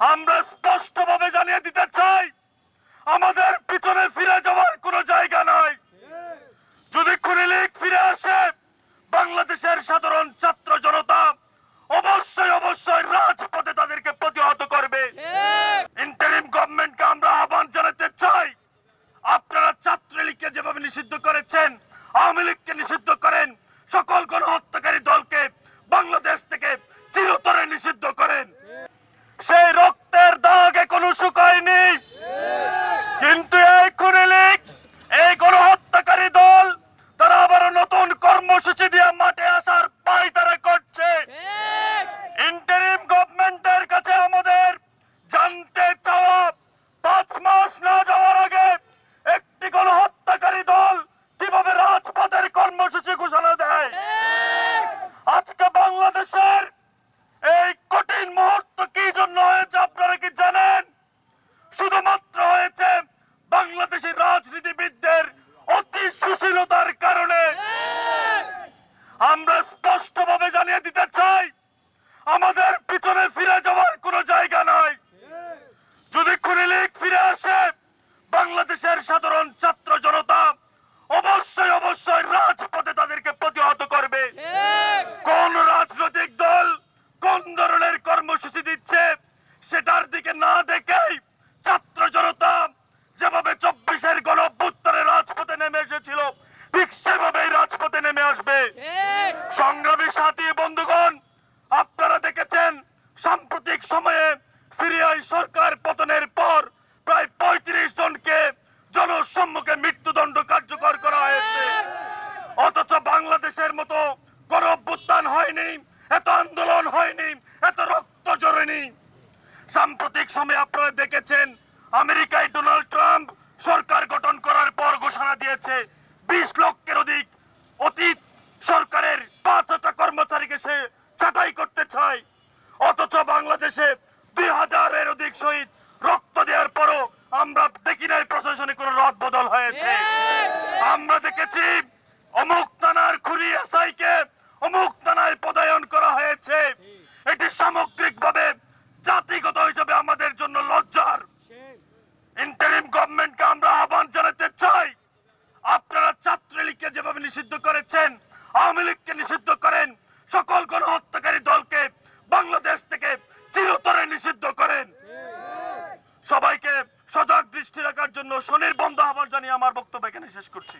আমরা স্পষ্টভাবে জানিয়ে দিতে চাই আমাদের পিছনে ফিরে যাওয়ার কোনো জায়গা নাই। যদি খুনি লীগ ফিরে আসে বাংলাদেশের সাধারণ ছাত্র জনতা অবশ্যই অবশ্যই রাজপথে তাদেরকে প্রতিহত করবে। ইন্টারিম গভর্নমেন্টকে আমরা আহ্বান জানাতে চাই আপনারা ছাত্রলীগকে যেভাবে নিষিদ্ধ করেছেন আওয়ামী লীগকে নিষিদ্ধ করেন সকল গণহত্যাকারী দলকে বাংলাদেশ থেকে চিরতরে নিষিদ্ধ করেন। শুকায়নি কিন্তু এই খুনি লীগ, এই গণহত্যাকারী দল, তারা আবার নতুন কর্মসূচি দিয়ে মাঠে আসার পাই তারা করছে ইন্টারিম গভর্নমেন্টের কাছে আমাদের জানতে চাওয়া পাঁচ মাস না যাওয়ার আগে একটি গণহত্যাকারী দল কীভাবে রাজপথের কর্মসূচি ঘোষণা দেয় আজকে বাংলাদেশের এই কঠিন মুহূর্ত কি জন্য হয়েছে আপনারা কি জানেন শুধুমাত্র হয়েছে বাংলাদেশের রাজনীতিবিদদের অতি সুশীলতার কারণে আমরা স্পষ্টভাবে জানিয়ে দিতে চাই। আমাদের পিছনে ফিরে যাওয়ার কোনো জায়গা নাই। যদি খুনি লীগ ফিরে আসে, বাংলাদেশের সাধারণ ছাত্র জনতা অবশ্যই অবশ্যই রাজপথে তাদেরকে প্রতিহত করবে। কোন রাজনৈতিক দল কোন ধরনের কর্মসূচি দিচ্ছে, সেটার দিকে না দেখেই ছাত্র জনতা যেভাবে চব্বিশের গণ রাজপথে নেমে এসেছিল, ঠিক সেভাবেই রাজপথে নেমে আসবে। সংগ্রামী সাথী বন্ধুগণ আপনারা দেখেছেন সাম্প্রতিক সময়ে সিরিয়ায় সরকার পতনের পর প্রায় পঁয়ত্রিশ জনকে জনসম্মুখে মৃত্যুদণ্ড কার্যকর করা হয়েছে। অথচ বাংলাদেশের মতো গণ অভ্যুত্থান হয়নি এত আন্দোলন হয়নি এত রক্ত জড়েনি সাম্প্রতিক সময়ে আপনারা দেখেছেন আমেরিকায় ডোনাল্ড ট্রাম্প সরকার গঠন করার পর ঘোষণা দিয়েছে বিশ লক্ষের অধিক কর্মচারীকে সে ছাঁটাই করতে চায়। অথচ বাংলাদেশে দুই হাজারের অধিক শহীদ রক্ত দেওয়ার পরও আমরা দেখি নাই প্রশাসনে কোনো রদ বদল হয়েছে। আমরা দেখেছি অমুক থানার খুরি এসআই কে অমুক থানায় পদায়ন করা হয়েছে। এটি সামগ্রিকভাবে জাতিগত হিসেবে আমাদের জন্য লজ্জার। ইন্টারিম গভর্নমেন্টকে আমরা আহ্বান জানাতে চাই। আপনারা ছাত্রলীগকে যেভাবে নিষিদ্ধ করেছেন আওয়ামী লীগকে নিষিদ্ধ করেন সকল গণহত্যাকারী দলকে বাংলাদেশ থেকে চিরতরে নিষিদ্ধ করেন। সবাইকে সজাগ দৃষ্টি রাখার জন্য শনির বন্ধ আহ্বান জানিয়ে আমার বক্তব্য এখানে শেষ করছি।